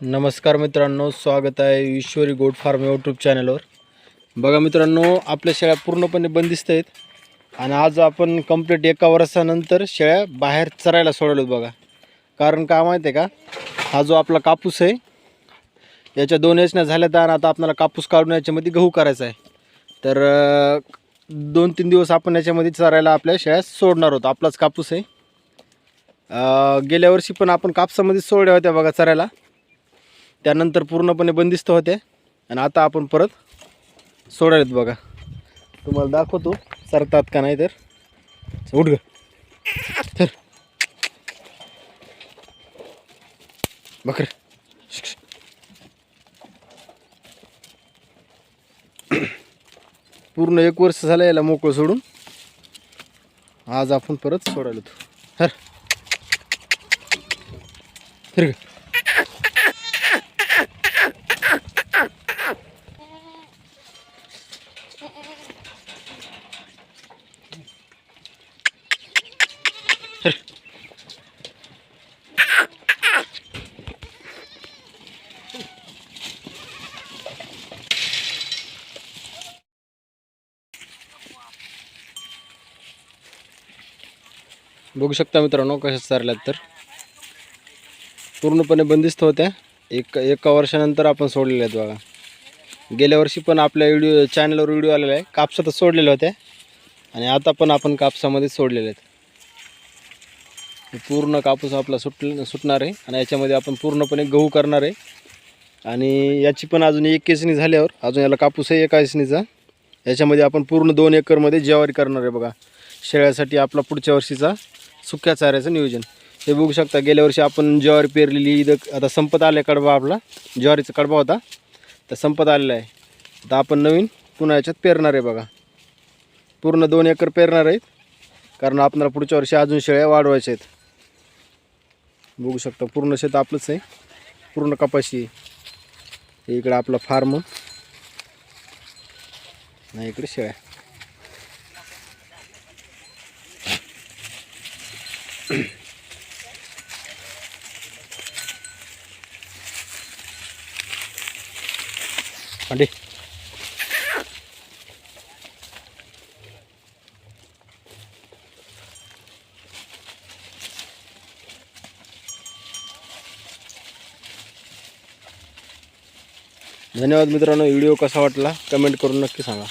नमस्कार मित्रांनो स्वागत आहे ईश्वरी गोड फार्म यूट्यूब चॅनलवर बघा मित्रांनो आपल्या शेळ्या पूर्णपणे बंदिस्त आहेत. आणि आज आपण कंप्लीट एका वर्षानंतर शेळ्या बाहेर चरायला सोडवल्यात बघा. कारण का माहिती आहे का? हा जो आपला कापूस आहे याच्या दोन योजना झाल्या तर आता आपल्याला कापूस काढून याच्यामध्ये गहू करायचा आहे. तर दोन तीन दिवस आपण याच्यामध्ये चरायला आपल्या शेळ्या सोडणार आहोत. आपलाच कापूस आहे. गेल्या वर्षी पण आपण कापसामध्ये सोडल्या होत्या बघा चरायला. त्यानंतर पूर्णपणे बंदिस्त होते. आणि आता आपण परत सोडायलेत बघा. तुम्हाला दाखवतो सरतात का नाही तर. उठ ग. तर बकर. पूर्ण एक वर्ष झालं याला मोकळं सोडून. आज आपण परत सोडायला हर. हिरग बघू शकता मित्रांनो कशा चारल्यात तर. पूर्णपणे बंदिस्त होत्या. एक एका वर्षानंतर आपण सोडलेल्या आहेत बघा. गेल्या वर्षी पण आपल्या व्हिडिओ चॅनलवर व्हिडिओ आलेला आहे. कापसातच सोडलेल्या होत्या. आणि आता पण आपण कापसामध्ये सोडलेले आहेत. पूर्ण कापूस आपला सुट सुटणार आहे आणि याच्यामध्ये आपण पूर्णपणे गहू करणार आहे. आणि याची पण अजून एक केसणी झाल्यावर अजून याला कापूस आहे एका केसणीचा. याच्यामध्ये आपण पूर्ण दोन एकरमध्ये ज्वारी करणार आहे बघा. शेळ्यासाठी आपला पुढच्या वर्षीचा सुक्या चाऱ्याचं नियोजन. हे बघू शकता गेल्या वर्षी आपण ज्वारी पेरलेली इथं आता संपत आला आहे कडबा आपला ज्वारीचा कडबा होता. तर संपत आलेला आहे. आता आपण नवीन पुन्हा याच्यात पेरणार आहे बघा. पूर्ण दोन एकर पेरणार आहेत. कारण आपल्याला पुढच्या वर्षी अजून शेळ्या वाढवायच्या आहेत. बघू शकता पूर्ण शेत आपलंच आहे. पूर्ण कपाशी आहे. इकडं आपला फार्म नाही इकडे शेळ्या. अंडी धन्यवाद मित्रांनो व्हिडिओ कसा वाटला? कमेंट करून नक्की सांगा.